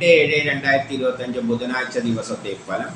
രണ്ട് ഏഴ് രണ്ടായിരത്തി ഇരുപത്തി അഞ്ച് ബുധനാഴ്ച ദിവസത്തെ ഫലം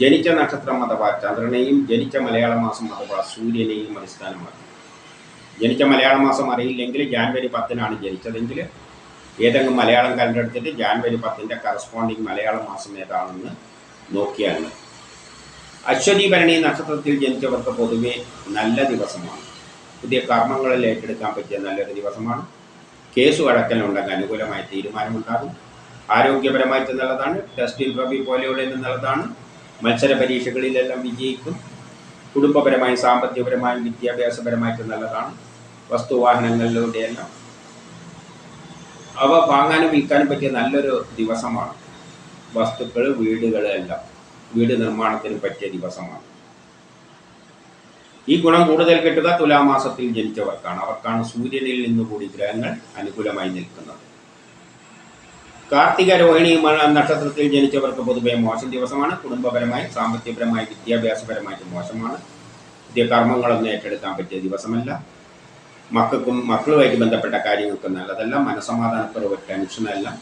ജനിച്ച നക്ഷത്രം അഥവാ ചന്ദ്രനെയും ജനിച്ച മലയാള മാസം അഥവാ സൂര്യനെയും അടിസ്ഥാനമാക്കി. ജനിച്ച മലയാള മാസം അറിയില്ലെങ്കിൽ ജാനുവരി പത്തിനാണ് ജനിച്ചതെങ്കിൽ ഏതെങ്കിലും മലയാളം കണ്ടെടുത്തിട്ട് ജാൻവരി പത്തിന്റെ കറസ്പോണ്ടിങ് മലയാള മാസം ഏതാണെന്ന് നോക്കിയാൽ മതി. അശ്വതി ഭരണി നക്ഷത്രത്തിൽ ജനിച്ചവർക്ക് പൊതുവെ നല്ല ദിവസമാണ്. പുതിയ കർമ്മങ്ങളിൽ ഏറ്റെടുക്കാൻ പറ്റിയ നല്ലൊരു ദിവസമാണ്. കേസ് വഴക്കലുണ്ടെങ്കിൽ അനുകൂലമായ തീരുമാനമുണ്ടാകും. ആരോഗ്യപരമായിട്ട് നല്ലതാണ്. ടെസ്റ്റിൽ റബി പോലെയുള്ള നല്ലതാണ്. മത്സര പരീക്ഷകളിലെല്ലാം വിജയിക്കും. കുടുംബപരമായും സാമ്പത്തികപരമായും വിദ്യാഭ്യാസപരമായിട്ട് നല്ലതാണ്. വസ്തുവാഹനങ്ങളിലൂടെ എല്ലാം അവ വാങ്ങാനും വിൽക്കാനും പറ്റിയ നല്ലൊരു ദിവസമാണ്. വസ്തുക്കൾ വീടുകൾ എല്ലാം വീട് നിർമ്മാണത്തിന് പറ്റിയ ദിവസമാണ്. ഈ ഗുണം കൂടുതൽ കിട്ടുക തുലാമാസത്തിൽ ജനിച്ചവർക്കാണ്. അവർക്കാണ് സൂര്യനിൽ നിന്നുകൂടി ഗ്രഹങ്ങൾ അനുകൂലമായി നിൽക്കുന്നത്. കാർത്തിക രോഹിണി നക്ഷത്രത്തിൽ ജനിച്ചവർക്ക് പൊതുവെ മോശം ദിവസമാണ്. കുടുംബപരമായി സാമ്പത്തികപരമായി വിദ്യാഭ്യാസപരമായിട്ട് മോശമാണ്. പുതിയ കർമ്മങ്ങളൊന്നും ഏറ്റെടുക്കാൻ പറ്റിയ ദിവസമല്ല. മക്കൾക്കും മക്കളുമായിട്ട് ബന്ധപ്പെട്ട കാര്യങ്ങൾക്ക് നല്ലതല്ല. മനസമാധാനക്കുറവ് ടെൻഷനെല്ലാം.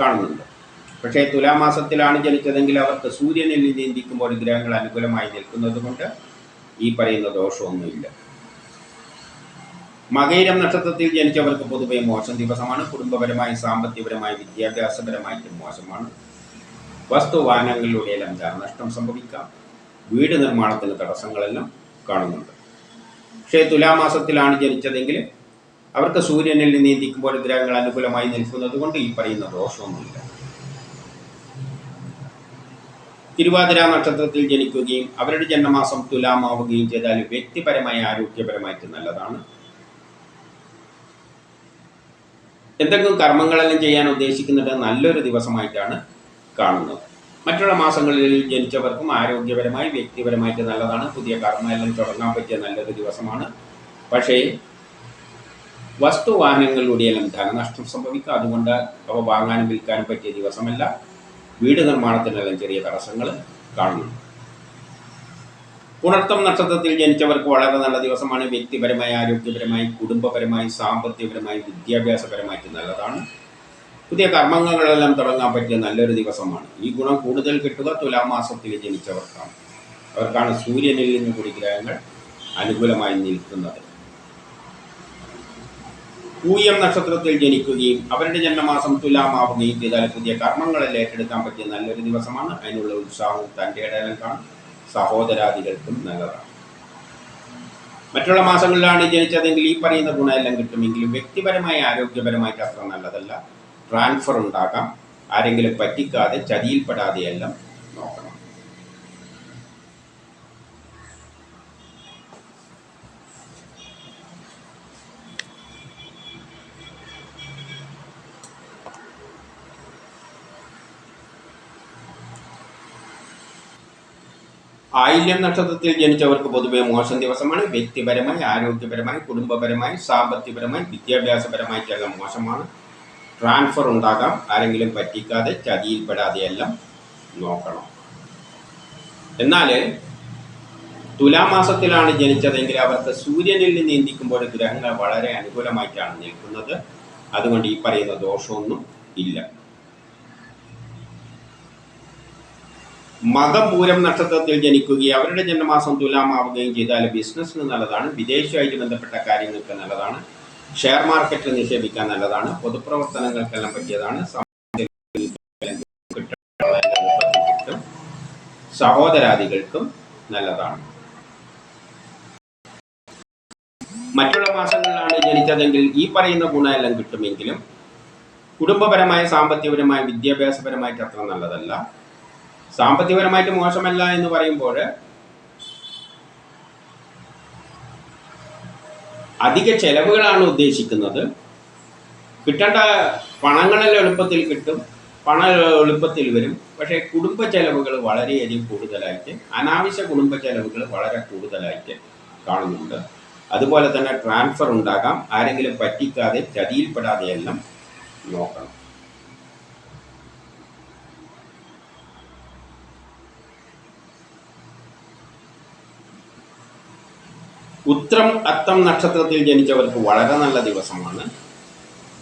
കാണുന്നുണ്ട്. പക്ഷേ തുലാമാസത്തിലാണ് ജനിച്ചതെങ്കിൽ അവർക്ക് സൂര്യനിൽ ചിന്തിക്കുമ്പോൾ ഗ്രഹങ്ങൾ അനുകൂലമായി നിൽക്കുന്നത് കൊണ്ട് ഈ പറയുന്ന ദോഷമൊന്നുമില്ല. മകയിരം നക്ഷത്രത്തിൽ ജനിച്ചവർക്ക് പൊതുവെ മോശം ദിവസമാണ്. കുടുംബപരമായി സാമ്പത്തികപരമായി വിദ്യാഭ്യാസപരമായിട്ടും മോശമാണ്. വസ്തുവാഹനങ്ങളിലൂടെയെല്ലാം നഷ്ടം സംഭവിക്കാം. വീട് നിർമ്മാണത്തിന് തടസ്സങ്ങളെല്ലാം കാണുന്നുണ്ട്. പക്ഷേ തുലാമാസത്തിലാണ് ജനിച്ചതെങ്കിൽ അവർക്ക് സൂര്യനിൽ നീന്തിക്കുമ്പോൾ ഗ്രഹങ്ങൾ അനുകൂലമായി നിൽക്കുന്നത് കൊണ്ട് ഈ പറയുന്ന ദോഷമൊന്നുമില്ല. തിരുവാതിര നക്ഷത്രത്തിൽ ജനിക്കുകയും അവരുടെ ജന്മമാസം തുലാമാവുകയും ചെയ്താൽ വ്യക്തിപരമായി ആരോഗ്യപരമായിട്ട് നല്ലതാണ്. എന്തെങ്കിലും കർമ്മങ്ങളെല്ലാം ചെയ്യാൻ ഉദ്ദേശിക്കുന്നുണ്ട് നല്ലൊരു ദിവസമായിട്ടാണ് കാണുന്നത്. മറ്റുള്ള മാസങ്ങളിൽ ജനിച്ചവർക്കും ആരോഗ്യപരമായി വ്യക്തിപരമായിട്ട് നല്ലതാണ്. പുതിയ കർമ്മമെല്ലാം തുടങ്ങാൻ പറ്റിയ നല്ലൊരു ദിവസമാണ്. പക്ഷേ വസ്തുവാഹനങ്ങളിലൂടെയെല്ലാം ധനനഷ്ടം സംഭവിക്കുക അതുകൊണ്ട് അവ വാങ്ങാനും വിൽക്കാനും പറ്റിയ ദിവസമല്ല. വീട് നിർമ്മാണത്തിനെല്ലാം ചെറിയ തടസ്സങ്ങൾ കാണുന്നു പുണർത്തം നക്ഷത്രത്തിൽ ജനിച്ചവർക്ക് വളരെ നല്ല ദിവസമാണ്. വ്യക്തിപരമായി ആരോഗ്യപരമായി കുടുംബപരമായി സാമ്പത്തികപരമായി വിദ്യാഭ്യാസപരമായിട്ട് നല്ലതാണ്. പുതിയ കർമ്മങ്ങളെല്ലാം തുടങ്ങാൻ പറ്റിയ നല്ലൊരു ദിവസമാണ്. ഈ ഗുണം കൂടുതൽ കിട്ടുക തുലാമാസത്തിൽ ജനിച്ചവർക്കാണ്. അവർക്കാണ് സൂര്യനിൽ നിന്ന് കൂടി ഗ്രഹങ്ങൾ അനുകൂലമായി നിൽക്കുന്നത്. പൂയം നക്ഷത്രത്തിൽ ജനിക്കുകയും അവരുടെ ജന്മമാസം തുലാമാവുകയും ചെയ്താൽ പുതിയ കർമ്മങ്ങളെല്ലാം ഏറ്റെടുക്കാൻ പറ്റിയ നല്ലൊരു ദിവസമാണ്. അതിനുള്ള ഉത്സാഹവും തന്റെ ഇടയിലും കാണും. സഹോദരാദികൾക്കും നല്ലതാണ്. മറ്റുള്ള മാസങ്ങളിലാണ് ജനിച്ചതെങ്കിൽ ഈ പറയുന്ന ഗുണമെല്ലാം കിട്ടുമെങ്കിലും വ്യക്തിപരമായി ആരോഗ്യപരമായിട്ട് അത്ര നല്ലതല്ല. ട്രാൻസ്ഫർ ഉണ്ടാകാം. ആരെങ്കിലും പറ്റിക്കാതെ ചതിയിൽപ്പെടാതെയെല്ലാം നോക്കണം. ആയില്യം നക്ഷത്രത്തിൽ ജനിച്ചവർക്ക് പൊതുവെ മോശം ദിവസമാണ്. വ്യക്തിപരമായി ആരോഗ്യപരമായി കുടുംബപരമായി സാമ്പത്തികപരമായി വിദ്യാഭ്യാസപരമായി ചില മോശമാണ്. ട്രാൻസ്ഫർ ഉണ്ടാകാം. ആരെങ്കിലും പറ്റിക്കാതെ ചതിയിൽപ്പെടാതെയെല്ലാം നോക്കണം. എന്നാൽ തുലാമാസത്തിലാണ് ജനിച്ചതെങ്കിൽ അവർക്ക് സൂര്യനിൽ നിന്ന് നീന്തിക്കുമ്പോൾ ഗ്രഹങ്ങൾ വളരെ അനുകൂലമായിട്ടാണ് നിൽക്കുന്നത്. അതുകൊണ്ട് ഈ പറയുന്ന ദോഷമൊന്നും ഇല്ല. മകപൂരം നക്ഷത്രത്തിൽ ജനിക്കുകയും അവരുടെ ജന്മമാസം തുലാമാവുകയും ചെയ്താൽ ബിസിനസ്സിന് നല്ലതാണ് വിദേശമായിട്ട് ബന്ധപ്പെട്ട കാര്യങ്ങൾക്ക് നല്ലതാണ് ഷെയർ മാർക്കറ്റിൽ നിക്ഷേപിക്കാൻ നല്ലതാണ് പൊതുപ്രവർത്തനങ്ങൾക്കെല്ലാം പറ്റിയതാണ് സഹോദരാദികൾക്കും നല്ലതാണ്. മറ്റുള്ള മാസങ്ങളിലാണ് ജനിച്ചതെങ്കിൽ ഈ പറയുന്ന ഗുണമെല്ലാം കിട്ടുമെങ്കിലും കുടുംബപരമായ സാമ്പത്തികപരമായ വിദ്യാഭ്യാസപരമായിട്ട് അത്ര നല്ലതല്ല. സാമ്പത്തികപരമായിട്ട് മോശമല്ല എന്ന് പറയുമ്പോൾ അധിക ചെലവുകളാണ് ഉദ്ദേശിക്കുന്നത്. കിട്ടേണ്ട പണങ്ങളെല്ലാം എളുപ്പത്തിൽ കിട്ടും പണം എളുപ്പത്തിൽ വരും. പക്ഷേ കുടുംബ ചെലവുകൾ വളരെയധികം കൂടുതലായിട്ട് അനാവശ്യ കുടുംബ ചെലവുകൾ വളരെ കൂടുതലായിട്ട് കാണുന്നുണ്ട്. അതുപോലെ തന്നെ ട്രാൻസ്ഫർ ഉണ്ടാകാം. ആരെങ്കിലും പറ്റിക്കാതെ ചതിയിൽപ്പെടാതെ എല്ലാം നോക്കണം. ഉത്രം അത്തം നക്ഷത്രത്തിൽ ജനിച്ചവർക്ക് വളരെ നല്ല ദിവസമാണ്.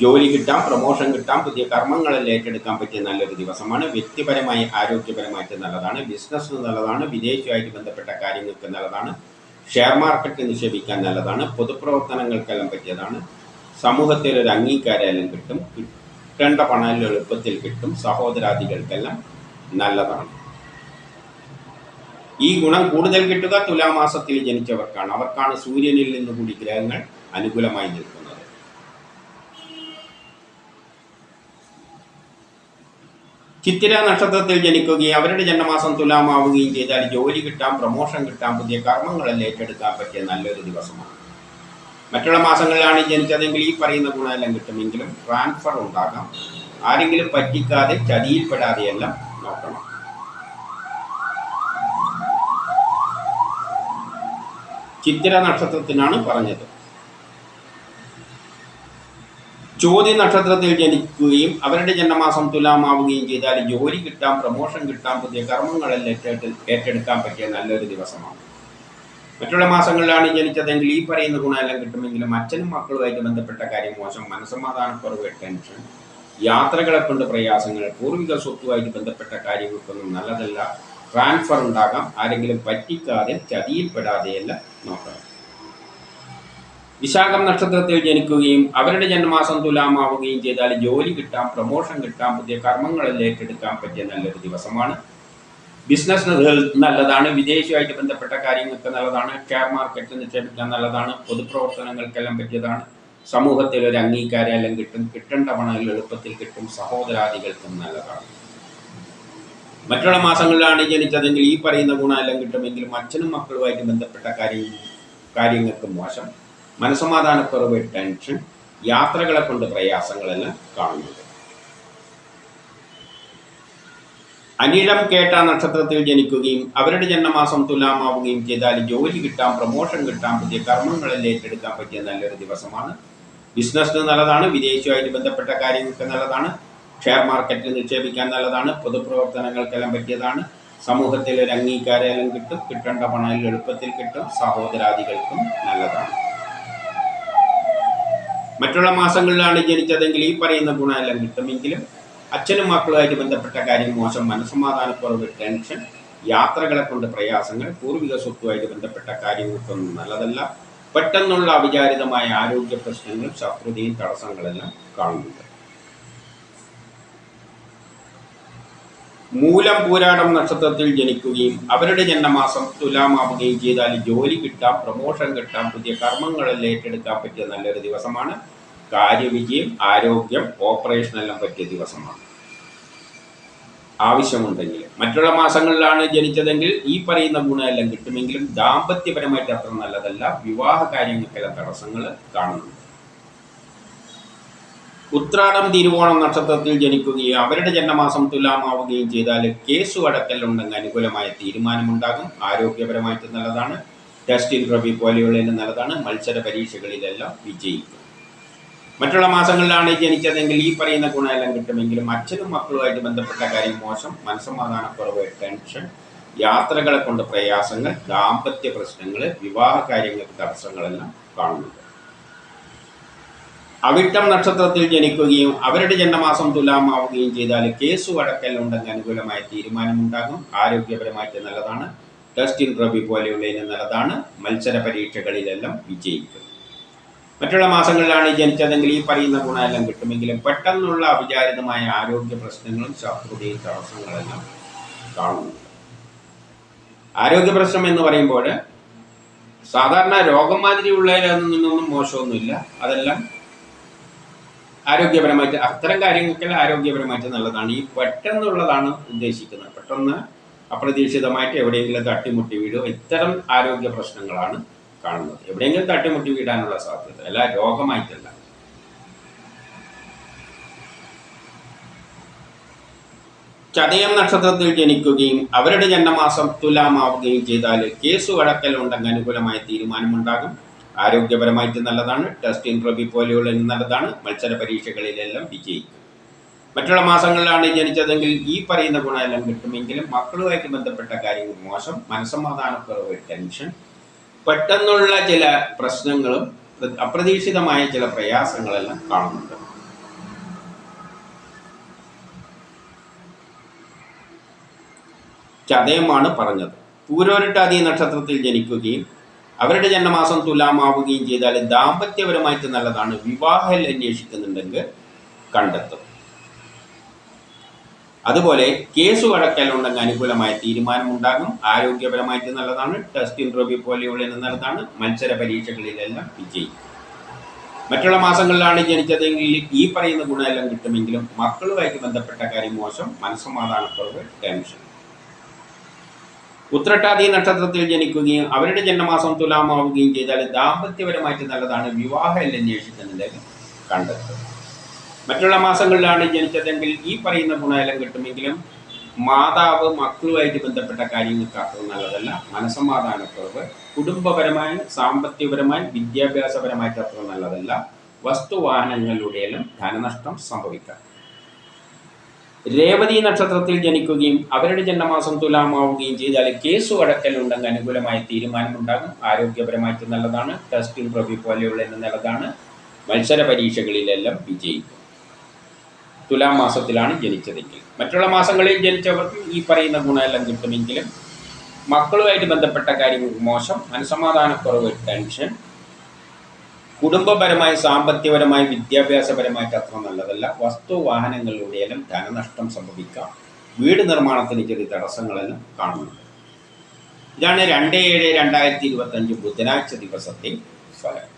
ജോലി കിട്ടാം പ്രൊമോഷൻ കിട്ടാം പുതിയ കർമ്മങ്ങളിൽ ഏറ്റെടുക്കാൻ പറ്റിയ നല്ലൊരു ദിവസമാണ്. വ്യക്തിപരമായി ആരോഗ്യപരമായിട്ട് നല്ലതാണ്. ബിസിനസ് നല്ലതാണ്. വിദേശമായിട്ട് ബന്ധപ്പെട്ട കാര്യങ്ങൾക്ക് നല്ലതാണ്. ഷെയർ മാർക്കറ്റ് നിക്ഷേപിക്കാൻ നല്ലതാണ്. പൊതുപ്രവർത്തനങ്ങൾക്കെല്ലാം പറ്റിയതാണ്. സമൂഹത്തിൽ ഒരു അംഗീകാരമെല്ലാം കിട്ടും. കിട്ടേണ്ട പണം എളുപ്പത്തിൽ കിട്ടും. സഹോദരാദികൾക്കെല്ലാം നല്ലതാണ്. ഈ ഗുണം കൂടുതൽ കിട്ടുക തുലാമാസത്തിൽ ജനിച്ചവർക്കാണ്. അവർക്കാണ് സൂര്യനിൽ നിന്ന് കൂടി ഗ്രഹങ്ങൾ അനുകൂലമായി നിൽക്കുന്നത്. ചിത്തിര നക്ഷത്രത്തിൽ ജനിക്കുകയും അവരുടെ ജന്മമാസം തുലാമാവുകയും ചെയ്താൽ ജോലി കിട്ടാം പ്രൊമോഷൻ കിട്ടാം പുതിയ കർമ്മങ്ങളെല്ലാം ഏറ്റെടുക്കാൻ പറ്റിയ നല്ലൊരു ദിവസമാണ്. മറ്റുള്ള മാസങ്ങളിലാണ് ജനിച്ചതെങ്കിൽ ഈ പറയുന്ന ഗുണമെല്ലാം കിട്ടുമെങ്കിലും ട്രാൻസ്ഫർ ഉണ്ടാകാം. ആരെങ്കിലും പറ്റിക്കാതെ ചതിയിൽപ്പെടാതെയെല്ലാം നോക്കണം. ചിത്തിര നക്ഷത്രത്തിനാണ് പറഞ്ഞത്. ചോദ്യ നക്ഷത്രത്തിൽ ജനിക്കുകയും അവരുടെ ജന്മമാസം തുലാമാവുകയും ചെയ്താൽ ജോലി കിട്ടാം പ്രമോഷൻ കിട്ടാം പുതിയ കർമ്മങ്ങളെല്ലാം ഏറ്റെടുക്കാൻ പറ്റിയ നല്ലൊരു ദിവസമാണ്. മറ്റുള്ള മാസങ്ങളിലാണ് ജനിച്ചതെങ്കിൽ ഈ പറയുന്ന ഗുണമെല്ലാം കിട്ടുമെങ്കിലും അച്ഛനും മക്കളുമായിട്ട് ബന്ധപ്പെട്ട കാര്യം മോശം മനസ്സമാധാനക്കുറവ് ടെൻഷൻ യാത്രകളെ കൊണ്ട് പ്രയാസങ്ങൾ പൂർവിക സ്വത്തുമായിട്ട് ബന്ധപ്പെട്ട കാര്യങ്ങൾക്കൊന്നും നല്ലതല്ല. ട്രാൻസ്ഫർ ഉണ്ടാകാം ആരെങ്കിലും പറ്റിക്കാതെ ചതിയിൽപ്പെടാതെയല്ല നോക്കണം വിശാഖം നക്ഷത്രത്തിൽ ജനിക്കുകയും അവരുടെ ജന്മമാസം തുലാമാവുകയും ചെയ്താൽ ജോലി കിട്ടാം പ്രൊമോഷൻ കിട്ടാം പുതിയ കർമ്മങ്ങളിൽ ഏറ്റെടുക്കാൻ പറ്റിയ നല്ലൊരു ദിവസമാണ്. ബിസിനസ് നല്ലതാണ് വിദേശമായിട്ട് ബന്ധപ്പെട്ട കാര്യങ്ങൾക്ക് നല്ലതാണ് ഷെയർ മാർക്കറ്റിൽ നിക്ഷേപിക്കാൻ നല്ലതാണ് പൊതുപ്രവർത്തനങ്ങൾക്കെല്ലാം പറ്റിയതാണ്. സമൂഹത്തിൽ ഒരു അംഗീകാരം കിട്ടും കിട്ടേണ്ട പണം എളുപ്പത്തിൽ കിട്ടും സഹോദരാദികൾക്കും നല്ലതാണ്. മറ്റുള്ള മാസങ്ങളിലാണ് ജനിച്ചതെങ്കിൽ ഈ പറയുന്ന ഗുണമെല്ലാം കിട്ടുമെങ്കിലും അച്ഛനും മക്കളുമായിട്ട് ബന്ധപ്പെട്ട കാര്യം കാര്യങ്ങൾക്ക് മോശം മനസമാധാനക്കുറവ് ടെൻഷൻ യാത്രകളെ കൊണ്ട് പ്രയാസങ്ങളെല്ലാം കാണുന്നുണ്ട്. അനിഴം കേട്ട നക്ഷത്രത്തിൽ ജനിക്കുകയും അവരുടെ ജന്മമാസം തുലാമാവുകയും ചെയ്താൽ ജോലി കിട്ടാം പ്രൊമോഷൻ കിട്ടാം പുതിയ കർമ്മങ്ങളിൽ ഏറ്റെടുക്കാൻ പറ്റിയ നല്ലൊരു ദിവസമാണ്. ബിസിനസ്സിന് നല്ലതാണ് വിദേശവുമായിട്ട് ബന്ധപ്പെട്ട കാര്യങ്ങൾക്ക് നല്ലതാണ്. ഷെയർ മാർക്കറ്റിൽ നിക്ഷേപിക്കാൻ നല്ലതാണ്. പൊതുപ്രവർത്തനങ്ങൾക്കെല്ലാം പറ്റിയതാണ്. സമൂഹത്തിൽ ഒരു അംഗീകാരം കിട്ടും. കിട്ടേണ്ട പണം എളുപ്പത്തിൽ കിട്ടും. സഹോദരാദികൾക്കും നല്ലതാണ്. മറ്റുള്ള മാസങ്ങളിലാണ് ജനിച്ചതെങ്കിൽ ഈ പറയുന്ന ഗുണമെല്ലാം കിട്ടുമെങ്കിലും അച്ഛനും മക്കളുമായിട്ട് ബന്ധപ്പെട്ട കാര്യം മോശം. മനസ്സമാധാനക്കുറവ് ടെൻഷൻ യാത്രകളെ കൊണ്ട് പ്രയാസങ്ങൾ പൂർവിക സ്വത്തുമായിട്ട് ബന്ധപ്പെട്ട കാര്യങ്ങൾക്കൊന്നും നല്ലതല്ല. പെട്ടെന്നുള്ള അവിചാരിതമായ ആരോഗ്യ പ്രശ്നങ്ങളും ശത്രുതയും തടസ്സങ്ങളെല്ലാം കാണുന്നുണ്ട്. മൂലം പൂരാടം നക്ഷത്രത്തിൽ ജനിക്കുകയും അവരുടെ ജന്മമാസം തുലാമാവുകയും ചെയ്താൽ ജോലി കിട്ടാം പ്രമോഷൻ കിട്ടാം പുതിയ കർമ്മങ്ങളിൽ ഏറ്റെടുക്കാൻ പറ്റിയ നല്ലൊരു ദിവസമാണ്. കാര്യവിജയം ആരോഗ്യം ഓപ്പറേഷനെല്ലാം പറ്റിയ ദിവസമാണ്. ആവശ്യമുണ്ടെങ്കിൽ. മറ്റുള്ള മാസങ്ങളിലാണ് ജനിച്ചതെങ്കിൽ ഈ പറയുന്ന ഗുണമെല്ലാം കിട്ടുമെങ്കിലും ദാമ്പത്യപരമായിട്ട് അത്ര നല്ലതല്ല. വിവാഹ കാര്യങ്ങൾക്കെല്ലാം തടസ്സങ്ങൾ കാണുന്നുണ്ട്. ഉത്രാടം തിരുവോണം നക്ഷത്രത്തിൽ ജനിക്കുകയും അവരുടെ ജന്മമാസം തുലാമാവുകയും ചെയ്താൽ കേസു അടക്കലുണ്ടെങ്കിൽ അനുകൂലമായ തീരുമാനമുണ്ടാകും. ആരോഗ്യപരമായിട്ട് നല്ലതാണ്. ടെസ്റ്റിൽ റബി പോലെയുള്ളതിന് നല്ലതാണ്. മത്സര പരീക്ഷകളിലെല്ലാം വിജയിക്കും. മറ്റുള്ള മാസങ്ങളിലാണ് ജനിച്ചതെങ്കിൽ ഈ പറയുന്ന ഗുണമെല്ലാം കിട്ടുമെങ്കിലും അച്ഛനും മക്കളുമായിട്ട് ബന്ധപ്പെട്ട കാര്യം മോശം. മനസ്സമാധാനക്കുറവ് ടെൻഷൻ യാത്രകളെ കൊണ്ട് പ്രയാസങ്ങൾ ദാമ്പത്യ പ്രശ്നങ്ങൾ വിവാഹ കാര്യങ്ങൾക്ക് തടസ്സങ്ങളെല്ലാം കാണുന്നുണ്ട്. അവിട്ടം നക്ഷത്രത്തിൽ ജനിക്കുകയും അവരുടെ ജന്മമാസം തുലാമാവുകയും ചെയ്താൽ കേസ് വഴക്കൽ ഉണ്ടെങ്കിൽ അനുകൂലമായ തീരുമാനമുണ്ടാകും. ആരോഗ്യപരമായിട്ട് നല്ലതാണ്. ടെസ്റ്റിൻ റബി പോലെയുള്ള പോലെയുള്ളതിന് നല്ലതാണ്. മത്സര പരീക്ഷകളിലെല്ലാം വിജയിക്കും. മറ്റുള്ള മാസങ്ങളിലാണ് ജനിച്ചതെങ്കിൽ ഈ പറയുന്ന ഗുണമെല്ലാം കിട്ടുമെങ്കിലും പെട്ടെന്നുള്ള അവിചാരിതമായ ആരോഗ്യ പ്രശ്നങ്ങളും ശത്രുതയും തടസ്സങ്ങളെല്ലാം കാണുന്നുണ്ട് ആരോഗ്യ പ്രശ്നം എന്ന് പറയുമ്പോൾ സാധാരണ രോഗം മാതിരിയുള്ളതിൽ നിന്നൊന്നും മോശമൊന്നുമില്ല. അതെല്ലാം ആരോഗ്യപരമായിട്ട് അത്തരം കാര്യങ്ങൾക്കെല്ലാം ആരോഗ്യപരമായിട്ട് നല്ലതാണ്. ഈ പെട്ടെന്നുള്ളതാണ് ഉദ്ദേശിക്കുന്നത്. പെട്ടെന്ന് അപ്രതീക്ഷിതമായിട്ട് എവിടെയെങ്കിലും തട്ടിമുട്ടി വീഴോ ഇത്തരം ആരോഗ്യ പ്രശ്നങ്ങളാണ് കാണുന്നത്. എവിടെയെങ്കിലും തട്ടിമുട്ടി വീടാനുള്ള സാധ്യത അല്ല രോഗമായിട്ടല്ല. ചതയം നക്ഷത്രത്തിൽ ജനിക്കുകയും അവരുടെ ജന്മമാസം തുലാമാവുകയും ചെയ്താൽ കേസ് വഴക്കലുണ്ടെങ്കിൽ അനുകൂലമായ തീരുമാനമുണ്ടാകും. ആരോഗ്യപരമായിട്ട് നല്ലതാണ് ടെസ്റ്റിംഗ് റബി പോലെയുള്ള നല്ലതാണ് മത്സര പരീക്ഷകളിലെല്ലാം വിജയിക്കും. മറ്റുള്ള മാസങ്ങളിലാണ് ജനിച്ചതെങ്കിൽ ഈ പറയുന്ന ഗുണമെല്ലാം കിട്ടുമെങ്കിലും മക്കളുമായിട്ട് ബന്ധപ്പെട്ട കാര്യങ്ങൾ മോശം മനസ്സമാധാനക്കുറവ് ടെൻഷൻ പെട്ടെന്നുള്ള ചില പ്രശ്നങ്ങളും അപ്രതീക്ഷിതമായ ചില പ്രയാസങ്ങളെല്ലാം കാണുന്നുണ്ട്. ചതയമാണ് പറഞ്ഞത്. പൂരോരിട്ടാതി നക്ഷത്രത്തിൽ ജനിക്കുകയും അവരുടെ ജന്മമാസം തുലാമാവുകയും ചെയ്താൽ ദാമ്പത്യപരമായിട്ട് നല്ലതാണ്. വിവാഹം അന്വേഷിക്കുന്നുണ്ടെങ്കിൽ കണ്ടെത്തും. അതുപോലെ കേസ് വഴക്കലുണ്ടെങ്കിൽ അനുകൂലമായ തീരുമാനമുണ്ടാകും. ആരോഗ്യപരമായിട്ട് നല്ലതാണ്. ടെസ്റ്റ് ഇന്റർവ്യൂ പോലെയുള്ള നല്ലതാണ്. മത്സര പരീക്ഷകളിലെല്ലാം വിജയിക്കും മറ്റുള്ള മാസങ്ങളിലാണ് ജനിച്ചതെങ്കിൽ ഈ പറയുന്ന ഗുണമെല്ലാം കിട്ടുമെങ്കിലും മക്കളുമായിട്ട് ബന്ധപ്പെട്ട കാര്യം മോശം. മനസ്സമാധാനക്കുറവ് ടെൻഷൻ ഉത്രട്ടാതി നക്ഷത്രത്തിൽ ജനിക്കുകയും അവരുടെ ജന്മമാസം തുലാമാവുകയും ചെയ്താൽ ദാമ്പത്യപരമായിട്ട് നല്ലതാണ്. വിവാഹം അന്വേഷിക്കുന്നുണ്ടെങ്കിൽ കണ്ടെത്തും മറ്റുള്ള മാസങ്ങളിലാണ് ജനിച്ചതെങ്കിൽ ഈ പറയുന്ന ഗുണമെല്ലാം കിട്ടുമെങ്കിലും മാതാവ് മക്കളുമായിട്ട് ബന്ധപ്പെട്ട കാര്യങ്ങൾക്ക് അത്ര നല്ലതല്ല. മനസ്സമാധാനക്കുറവ് കുടുംബപരമായി സാമ്പത്തികപരമായി വിദ്യാഭ്യാസപരമായിട്ട് അത്ര നല്ലതല്ല. വസ്തുവാഹനങ്ങളിലൂടെയെല്ലാം ധനനഷ്ടം സംഭവിക്കാം. രേവതി നക്ഷത്രത്തിൽ ജനിക്കുകയും അവരുടെ ജന്മമാസം തുലാമാവുകയും ചെയ്താൽ കേസ് അടക്കലുണ്ടെങ്കിൽ അനുകൂലമായ തീരുമാനമുണ്ടാകും. ആരോഗ്യപരമായിട്ട് നല്ലതാണ്. ടെസ്റ്റ് ഇന്റർവ്യൂ പോലെയുള്ള നല്ലതാണ്. മത്സര പരീക്ഷകളിലെല്ലാം വിജയിക്കും. തുലാം മാസത്തിലാണ് ജനിച്ചതെങ്കിൽ. മറ്റുള്ള മാസങ്ങളിൽ ജനിച്ചവർക്ക് ഈ പറയുന്ന ഗുണമെല്ലാം കിട്ടുമെങ്കിലും മക്കളുമായിട്ട് ബന്ധപ്പെട്ട കാര്യങ്ങൾ മോശം. മനസമാധാനക്കുറവ് ടെൻഷൻ കുടുംബപരമായി സാമ്പത്തികപരമായി വിദ്യാഭ്യാസപരമായിട്ട് അത്ര നല്ലതല്ല. വസ്തു വാഹനങ്ങളിലൂടെയെല്ലാം ധനനഷ്ടം സംഭവിക്കാം. വീട് നിർമ്മാണത്തിന് ചെറിയ തടസ്സങ്ങളെല്ലാം കാണുന്നുണ്ട്. ഇതാണ് രണ്ട് ഏഴ് രണ്ടായിരത്തി ഇരുപത്തഞ്ച് ബുധനാഴ്ച ദിവസത്തെ ഫലം.